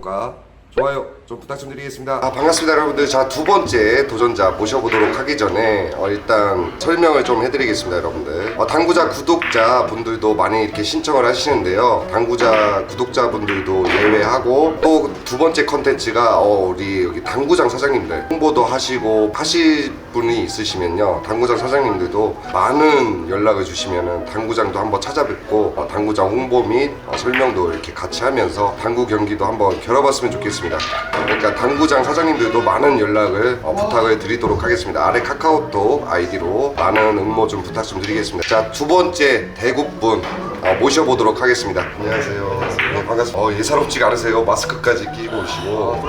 구독과 좋아요 좀 부탁 좀 드리겠습니다. 아, 반갑습니다, 여러분들. 자, 두 번째 도전자 모셔보도록 하기 전에 어, 일단 설명을 좀 해드리겠습니다, 여러분들. 어, 당구자 구독자 분들도 많이 이렇게 신청을 하시는데요. 당구자 구독자 분들도 예외하고 또 두 번째 컨텐츠가 어, 우리 여기 당구장 사장님들 홍보도 하시고 하실 분이 있으시면요. 당구장 사장님들도 많은 연락을 주시면은 당구장도 한번 찾아뵙고 어, 당구장 홍보 및 어, 설명도 이렇게 같이 하면서 당구 경기도 한번 겨뤄봤으면 좋겠습니다. 그러니까 당구장 사장님들도 많은 연락을 어, 부탁을 드리도록 하겠습니다. 아래 카카오톡 아이디로 많은 응모 좀 부탁 좀 드리겠습니다. 자, 두 번째 대국분 어, 모셔보도록 하겠습니다. 안녕하세요. 네, 반갑습니다. 어, 예사롭지가 않으세요. 마스크까지 끼고 오시고.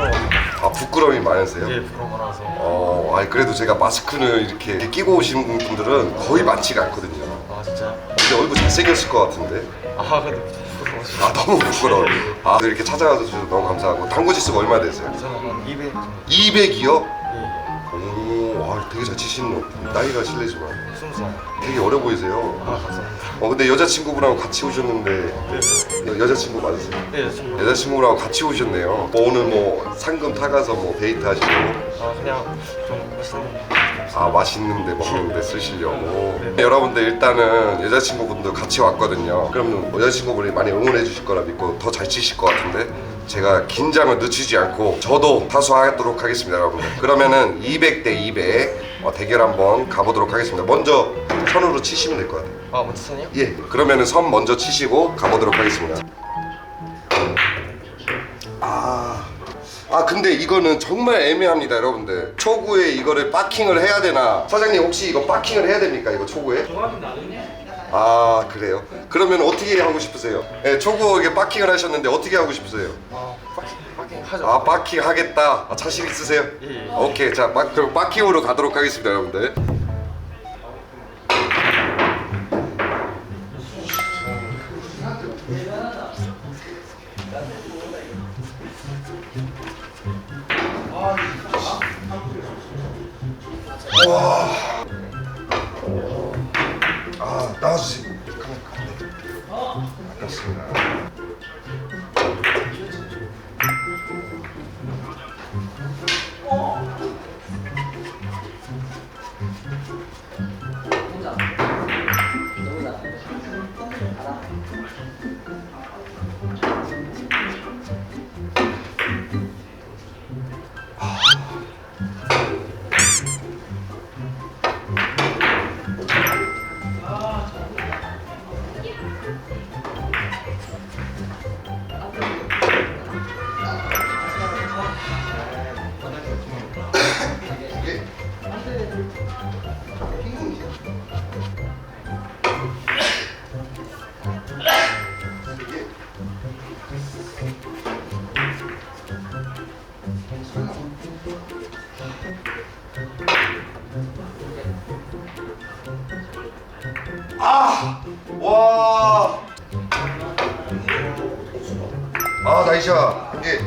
아, 부끄러움이 많으세요? 예, 부끄러운 거라서. 어, 아니 그래도 제가 마스크를 이렇게 끼고 오시는 분들은 거의 많지가 않거든요. 아, 진짜. 근데 얼굴 잘생겼을 것 같은데. 아, 근데. 아 너무 부끄러워. 아 이렇게 찾아와서 주셔서 너무 감사하고 당구 지수가 얼마 되세요? 저는 한200 정도. 200이요? 아 되게 잘 치시는 것 같아요. 나이가 실례지만 예. 20살. 되게 어려 보이세요. 아, 감사합니다. 어 근데 여자친구분하고 같이 오셨는데 네, 여- 여자친구 맞으세요? 네, 지금. 여자친구랑 같이 오셨네요. 뭐 오늘 뭐 상금 타가서 뭐 데이트 하시고 아, 그냥 좀 맛있는 거. 아 맛있는데 먹는데 쓰시려고 여러분들 일단은 여자친구분도 같이 왔거든요 그럼 여자친구분이 많이 응원해 주실 거라 믿고 더 잘 치실 것 같은데 제가 긴장을 늦추지 않고 저도 타수하도록 하겠습니다 여러분 그러면은 200대 200 어, 대결 한번 가보도록 하겠습니다. 먼저 선으로 치시면 될 것 같아요. 아, 먼저 선이요? 예 그러면은 선 먼저 치시고 가보도록 하겠습니다. 아, 아 근데 이거는 정말 애매합니다 여러분들. 초구에 이거를 파킹을 해야 되나? 사장님 혹시 이거 파킹을 해야 됩니까 이거 초구에? 아 그래요? 그러면 어떻게 하고 싶으세요? 네, 초구 이게 파킹을 하셨는데 어떻게 하고 싶으세요? 아, 파킹, 파킹 하죠. 아 파킹 하겠다 아, 자신 있으세요? 예, 예. 오케이 자 파, 그럼 파킹으로 가도록 하겠습니다 여러분들 아깝습니다 이게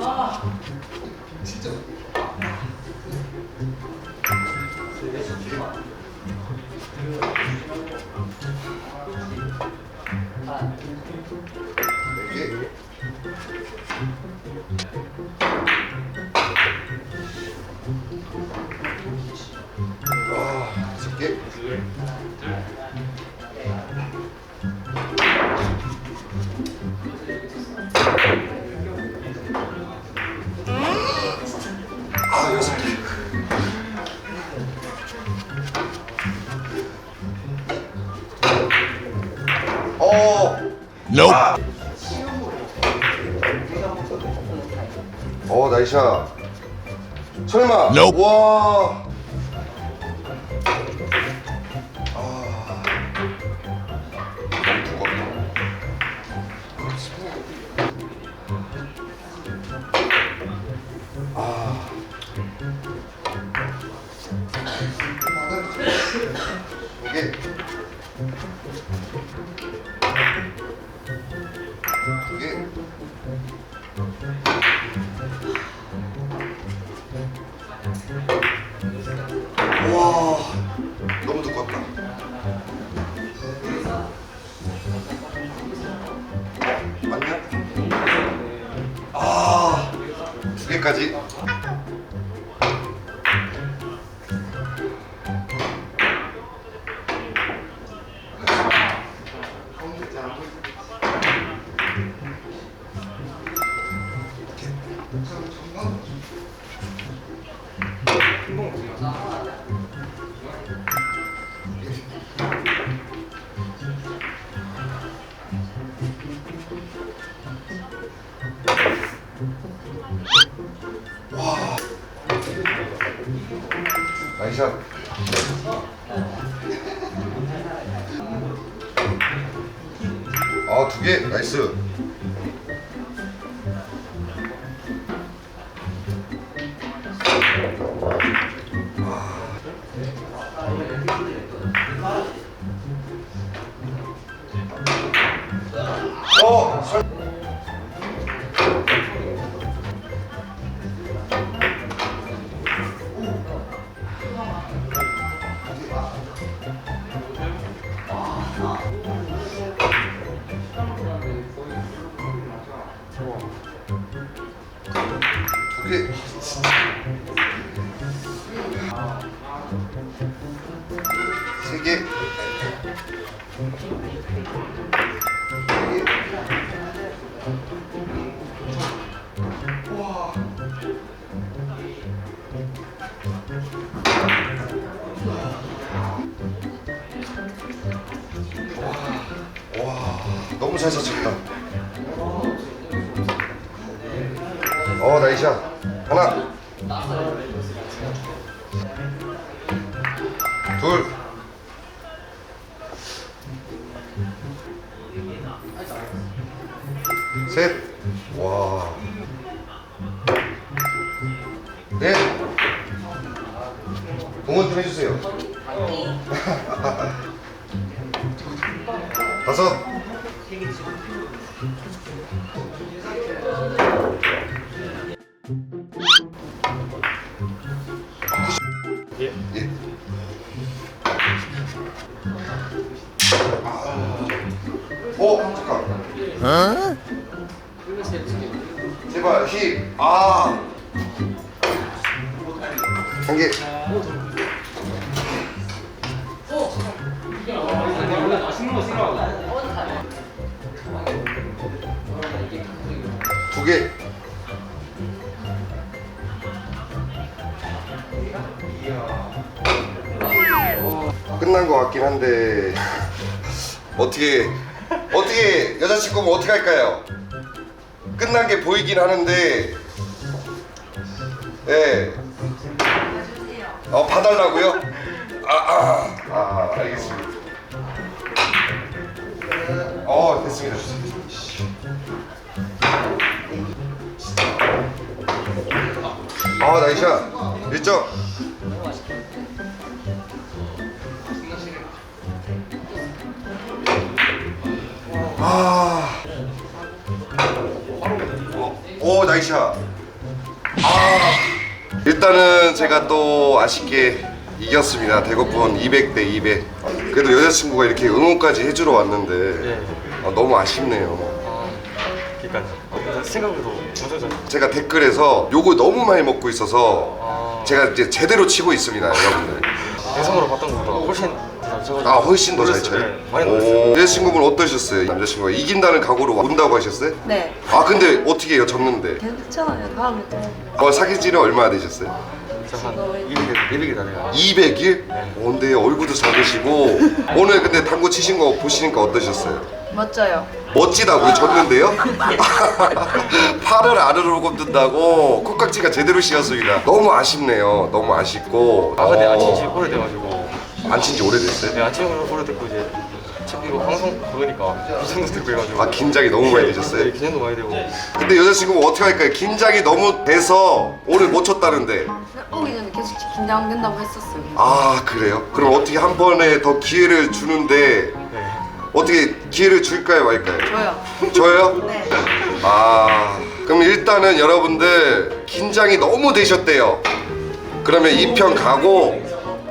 아. 이게 어. 아. 어 나이샤 설마 와 와 너무 두껍다. 맞냐? 아, 두 개까지. 나이샷. 아, 두 개. 나이스. 어, 설... 두 개. 세 개. 세 개. 와. 와, 와, 너무 잘 쳤다. 어, 나이샷. 하나. 둘. 셋. 와. 넷. 응원 좀 해주세요. 다섯. 어, 잠깐. 제발 힘. 아. 한 개. 두 개. 끝난 것 같긴 한데 어떻게 어떻게 여자친구면 어떻게 할까요? 끝난 게 보이긴 하는데 예. 어 봐달라고요? 아아 아, 아, 알겠습니다. 어 됐습니다. 아 나이샷 1점 아. 오, 나이샷. 아. 일단은 제가 또 아쉽게 이겼습니다. 대거분 200 대 200. 그래도 여자친구가 이렇게 응원까지 해주러 왔는데 예. 아, 너무 아쉽네요. 아, 그러니까 엄청 잘. 제가 댓글에서 욕을 너무 많이 먹고 있어서 아, 제가 이제 제대로 치고 있습니다, 여러분들. 영상으로 봤던 것보다 훨씬 잘 쳐가지고. 아, 훨씬 더 잘 놀랐어요. 쳐요. 네, 많이 놀랐어요. 오, 여자친구분 어떠셨어요? 남자친구가 이긴다는 각오로 온다고 하셨어요? 네. 아, 근데 어떻게 해요? 졌는데. 괜찮아요. 다음에 또. 어, 사귄 지는 얼마나 되셨어요? 저한 200일 200일 다녀요. 200일? 어, 근데 얼굴도 작으시고 오늘 근데 당구 치신 거 보시니까 어떠셨어요? 멋져요. 멋지다고요? 졌는데요? 팔을 아래로 걷는다고 콧깍지가 제대로 씌었습니다 너무 아쉽네요 너무 아쉽고 아 근데 어, 안 친지 오래돼가지고. 안 친 지 오래됐어요? 네, 안 친지 오래됐고 이제 이거 방송 보니까 긴장도 되고 해가지고 아 긴장이 너무 많이 되셨어요? 네, 긴장도 많이 되고 근데 여자친구 어떻게 할까요? 긴장이 너무 돼서 오늘 못 쳤다는데 오기 전에 계속 긴장된다고 했었어요. 아 그래요? 그럼 어떻게 한 번에 더 기회를 주는데 네. 어떻게 기회를 줄까요 말까요? 저요. 저요? 네. 아 그럼 일단은 여러분들 긴장이 너무 되셨대요 그러면 2편 가고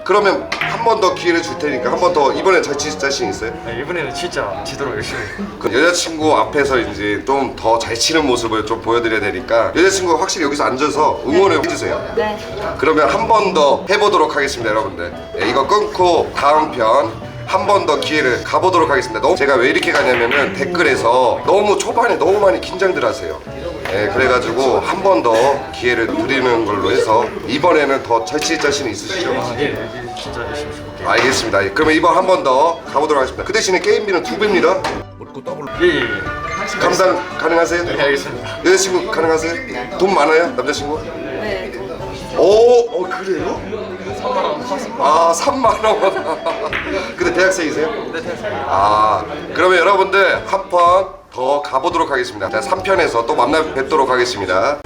그러면 한 번 더 기회를 줄 테니까 한 번 더 이번에 잘칠 자신 있어요? 네, 이번에는 진짜 지도록 열심히. 그 여자친구 앞에서 이제 좀 더 잘 치는 모습을 좀 보여드려야 되니까 여자친구 확실히 여기서 앉아서 응원을 해주세요. 네. 그러면 한 번 더 해보도록 하겠습니다 여러분들. 예, 이거 끊고 다음 편 한 번 더 기회를 가보도록 하겠습니다 너무 제가 왜 이렇게 가냐면은 댓글에서 너무 초반에 너무 많이 긴장들 하세요 예, 그래가지고 한 번 더 기회를 드리는 걸로 해서 이번에는 더잘칠 자신 있으시죠? 아, 예, 예, 진짜 열심히 해볼게요 알겠습니다 예, 그러면 이번 한 번 더 가보도록 하겠습니다 그 대신에 게임비는 두 배입니다 예, 예, 예. 감당 가능하세요? 네, 알겠습니다 여자친구 가능하세요? 돈 많아요? 남자친구? 네. 오, 어 그래요? 아, 3만 원. 대학생이세요? 네, 됐어요. 아, 그러면 여러분들 한번더 가보도록 하겠습니다. 자, 3편에서 또 만나 뵙도록 하겠습니다.